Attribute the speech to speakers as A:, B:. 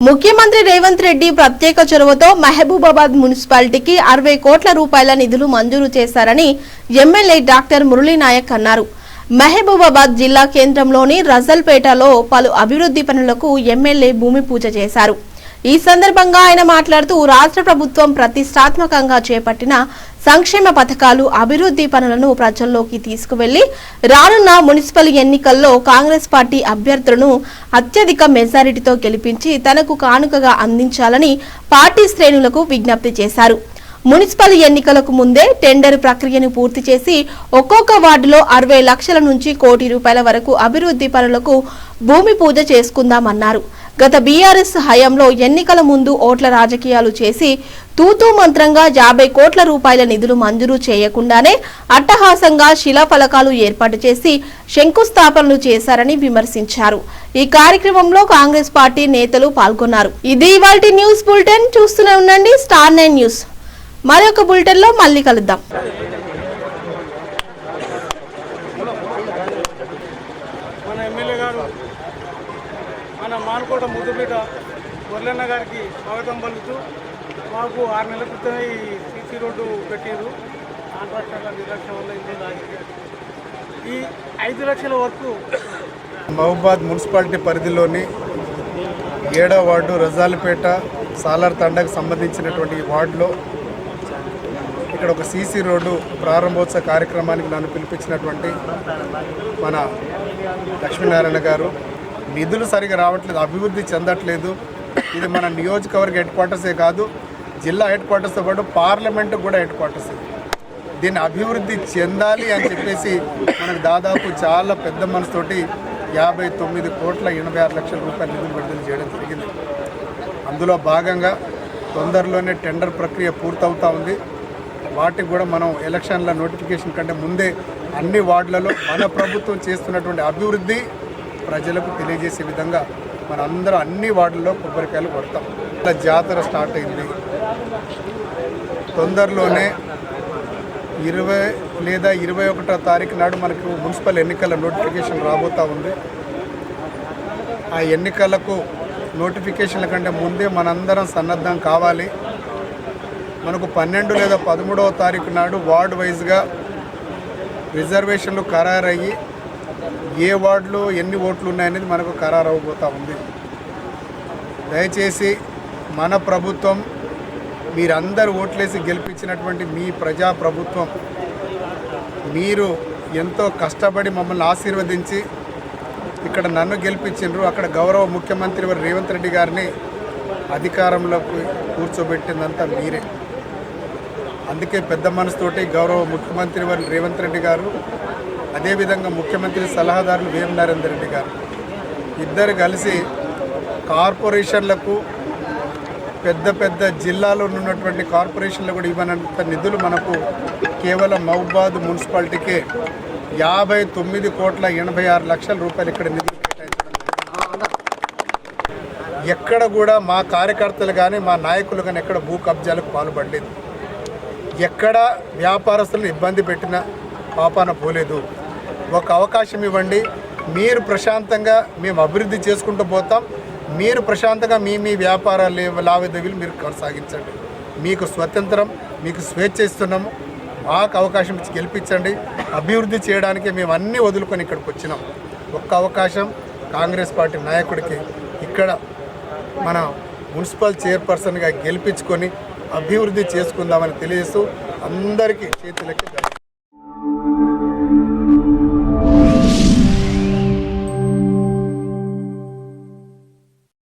A: ముఖ్యమంత్రి రేవంత్ రెడ్డి ప్రత్యేక చొరవతో మహబూబాబాద్ మున్సిపాలిటీకి అరవై కోట్ల రూపాయల నిధులు మంజూరు చేశారని ఎమ్మెల్యే డాక్టర్ మురళీనాయక్ అన్నారు. మహబూబాబాద్ జిల్లా కేంద్రంలోని రజల్పేటలో పలు అభివృద్ధి పనులకు ఎమ్మెల్యే భూమి పూజ చేశారు. ఈ సందర్భంగా ఆయన మాట్లాడుతూ రాష్ట్ర ప్రభుత్వం ప్రతిష్టాత్మకంగా చేపట్టిన సంక్షేమ పథకాలు అభివృద్ధి పనులను ప్రజల్లోకి తీసుకువెళ్ళి రానున్న మున్సిపల్ ఎన్నికల్లో కాంగ్రెస్ పార్టీ అభ్యర్థులను అత్యధిక మెజారిటీతో గెలిపించి తనకు కానుకగా అందించాలని పార్టీ శ్రేణులకు విజ్ఞప్తి చేశారు. మున్సిపల్ ఎన్నికలకు ముందే టెండర్ ప్రక్రియను పూర్తి చేసి ఒక్కొక్క వార్డులో అరవై లక్షల నుంచి కోటి రూపాయల వరకు అభివృద్ధి పనులకు భూమి పూజ చేసుకుందామన్నారు. గత బీఆర్ఎస్ హయాంలో ఎన్నికల ముందు ఓట్ల రాజకీయాలు చేసి తూతూ మంత్రంగా యాభై కోట్ల రూపాయల నిధులు మంజూరు చేయకుండానే అట్టహాసంగా శిలాఫలకాలు ఏర్పాటు చేసి శంకుస్థాపనలు చేశారని విమర్శించారు. ఈ కార్యక్రమంలో కాంగ్రెస్ పార్టీ నేతలు పాల్గొన్నారు. ఇది ఇవాళ న్యూస్ బులెటిన్. చూస్తూనే ఉండండి. Star nine news. మరొక బులెటిన్లో మళ్ళీ కలుద్దాం
B: మన ఎమ్మెల్యే గారు మన మానుకోట ముద్దుపేట మురళన్న గారికి స్వాగతం పలుకుతూ మాకు ఆరు నెలల క్రితమే ఈ సీసీ రోడ్డు పెట్టారు కాంట్రాక్టర్ల నిర్లక్ష్యం వల్ల ఇంటి ఈ ఐదు లక్షల వరకు
C: మహబాద్ మున్సిపాలిటీ పరిధిలోని ఏడో వార్డు రజాలపేట సాలార్ తండకు సంబంధించినటువంటి వార్డులో ఇక్కడ ఒక సీసీ రోడ్డు ప్రారంభోత్సవ కార్యక్రమానికి నన్ను పిలిపించినటువంటి మన లక్ష్మీనారాయణ గారు. నిధులు సరిగా రావట్లేదు అభివృద్ధి చెందట్లేదు. ఇది మన నియోజకవర్గ హెడ్ క్వార్టర్సే కాదు జిల్లా హెడ్ క్వార్టర్స్తో పాటు పార్లమెంట్ కూడా హెడ్ క్వార్టర్స్ దీన్ని అభివృద్ధి చెందాలి అని చెప్పేసి మనకు దాదాపు చాలా పెద్ద మనసుతోటి యాభై తొమ్మిది కోట్ల ఎనభై ఆరు లక్షల రూపాయల నిధులు విడుదల చేయడం జరిగింది. అందులో భాగంగా తొందరలోనే టెండర్ ప్రక్రియ పూర్తవుతూ ఉంది. వాటికి కూడా మనం ఎలక్షన్ల నోటిఫికేషన్ కంటే ముందే అన్ని వార్డులలో మన ప్రభుత్వం చేస్తున్నటువంటి అభివృద్ధి ప్రజలకు తెలియజేసే విధంగా మన అందరం అన్ని వార్డుల్లో కొబ్బరికాయలు కొడతాం. ఇలా జాతర స్టార్ట్ అయింది. తొందరలోనే ఇరవై లేదా ఇరవై ఒకటో తారీఖు నాడు మనకు మున్సిపల్ ఎన్నికల నోటిఫికేషన్ రాబోతూ ఉంది. ఆ ఎన్నికలకు నోటిఫికేషన్ల కంటే ముందే మనందరం సన్నద్ధం కావాలి. మనకు పన్నెండు లేదా పదమూడవ తారీఖు నాడు వార్డు వైజ్గా రిజర్వేషన్లు ఖరారయ్యి ఏ వార్డులో ఎన్ని ఓట్లు ఉన్నాయనేది మనకు ఖరారు ఉంది. దయచేసి మన ప్రభుత్వం మీరందరూ ఓట్లేసి గెలిపించినటువంటి మీ ప్రజా ప్రభుత్వం మీరు ఎంతో కష్టపడి మమ్మల్ని ఆశీర్వదించి ఇక్కడ నన్ను గెలిపించిండ్రు అక్కడ గౌరవ ముఖ్యమంత్రి వారు రేవంత్ రెడ్డి గారిని అధికారంలోకి కూర్చోబెట్టిందంతా మీరే. అందుకే పెద్ద మనసుతోటి గౌరవ ముఖ్యమంత్రి వారు రేవంత్ రెడ్డి గారు అదేవిధంగా ముఖ్యమంత్రి సలహాదారులు వేమ నరేందర్ రెడ్డి గారు. ఇద్దరు కలిసి కార్పొరేషన్లకు పెద్ద పెద్ద జిల్లాలో ఉన్నటువంటి కార్పొరేషన్లు కూడా ఇవ్వనంత నిధులు మనకు కేవలం మహబాద్ మున్సిపాలిటీకే యాభై తొమ్మిది కోట్ల ఎనభై ఆరు లక్షల రూపాయలు ఇక్కడ నిధులు కేటాయించడం. ఎక్కడ కూడా మా కార్యకర్తలు కానీ మా నాయకులు కానీ ఎక్కడ భూ కబ్జాలకు పాల్పడలేదు. ఎక్కడ వ్యాపారస్తులను ఇబ్బంది పెట్టిన పాపాన పోలేదు. ఒక అవకాశం ఇవ్వండి. మీరు ప్రశాంతంగా మేము అభివృద్ధి చేసుకుంటూ పోతాం. మీరు ప్రశాంతంగా మీ మీ వ్యాపార లావాదేవీలు మీరు కొనసాగించండి. మీకు స్వతంత్రం మీకు స్వేచ్ఛ ఇస్తున్నాము. మాకు అవకాశం ఇచ్చి గెలిపించండి. అభివృద్ధి చేయడానికి మేము అన్నీ వదులుకొని ఇక్కడికి వచ్చినాం. ఒక్క అవకాశం కాంగ్రెస్ పార్టీ నాయకుడికి ఇక్కడ మన మున్సిపల్ చైర్పర్సన్గా గెలిపించుకొని అభివృద్ధి చేసుకుందామని తెలియజేస్తూ అందరికీ చేతులకి